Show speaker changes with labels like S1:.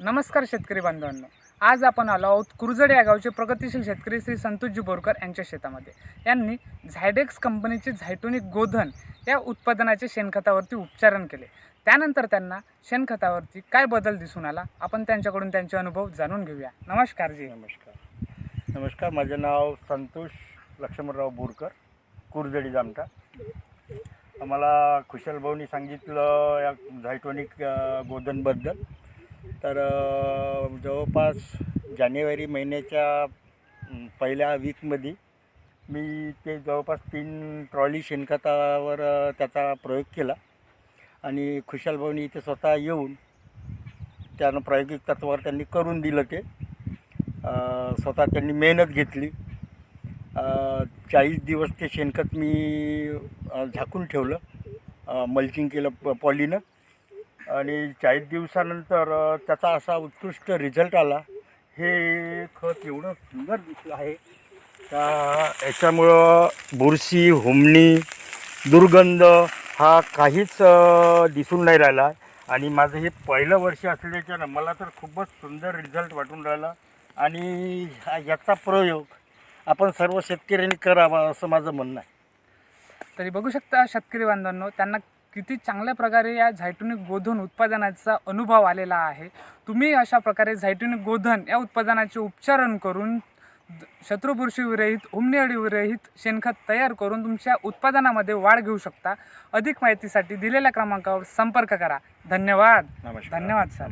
S1: नमस्कार शेतकरी बांधवांनो. आज आपण आलो आहोत कुरजड या गावचे प्रगतिशील शेतकरी श्री संतोषजी बोरकर यांच्या शेतामध्ये. यांनी झायडेक्स कंपनीचे झायटोनिक गोधन या उत्पादनाचे शेणखतावरती उपचारण केले. त्यानंतर त्यांना शेणखतावरती काय बदल दिसून आला? आपण त्यांच्याकडून त्यांचे अनुभव जाणून घेऊया. नमस्कार जी.
S2: नमस्कार. नमस्कार माझं नाव संतोष लक्ष्मणराव बोरकर कुरजडी जामठा आम्हाला खुशाल भाऊनी सांगितलं या झायटोनिक गोधनबद्दल. तर जवळपास जानेवारी महिन्याच्या पहिल्या वीकमध्ये मी ते जवळपास तीन ट्रॉली शेणखतावर त्याचा प्रयोग केला. आणि खुशाल भाऊनी इथे स्वतः येऊन त्यानं प्रायोगिक तत्वावर त्यांनी करून दिलं ते. स्वतः त्यांनी मेहनत घेतली. चाळीस दिवस ते शेणखत मी झाकून ठेवलं मल्चिंग केलं प पॉलीनं. आणि चाळीस दिवसानंतर त्याचा असा उत्कृष्ट रिझल्ट आला. हे खत एवढं सुंदर दिसलं आहे. का याच्यामुळं बुरशी हुमणी दुर्गंध हा काहीच दिसून नाही राहिला. आणि माझं हे पहिलं वर्ष असल्याच्यानं मला तर खूपच सुंदर रिझल्ट वाटून राहिला. आणि हा- याचा प्रयोग आपण सर्व शेतकऱ्यांनी करावा असं माझं म्हणणं आहे.
S1: तरी बघू शकता शेतकरी बांधवांनो त्यांना किती चांगल्या प्रकारे या झायटोनिक गोधन उत्पादनाचा अनुभव आलेला आहे. तुम्ही अशा प्रकारे झायटोनिक गोधन या उत्पादनाचे उपचारण करून शत्रुबुरशीविरहित उमनेअळीविरहित शेणखत तयार करून तुमच्या उत्पादनामध्ये वाढ घेऊ शकता. अधिक माहितीसाठी दिलेल्या क्रमांकावर संपर्क करा. धन्यवाद. धन्यवाद सर.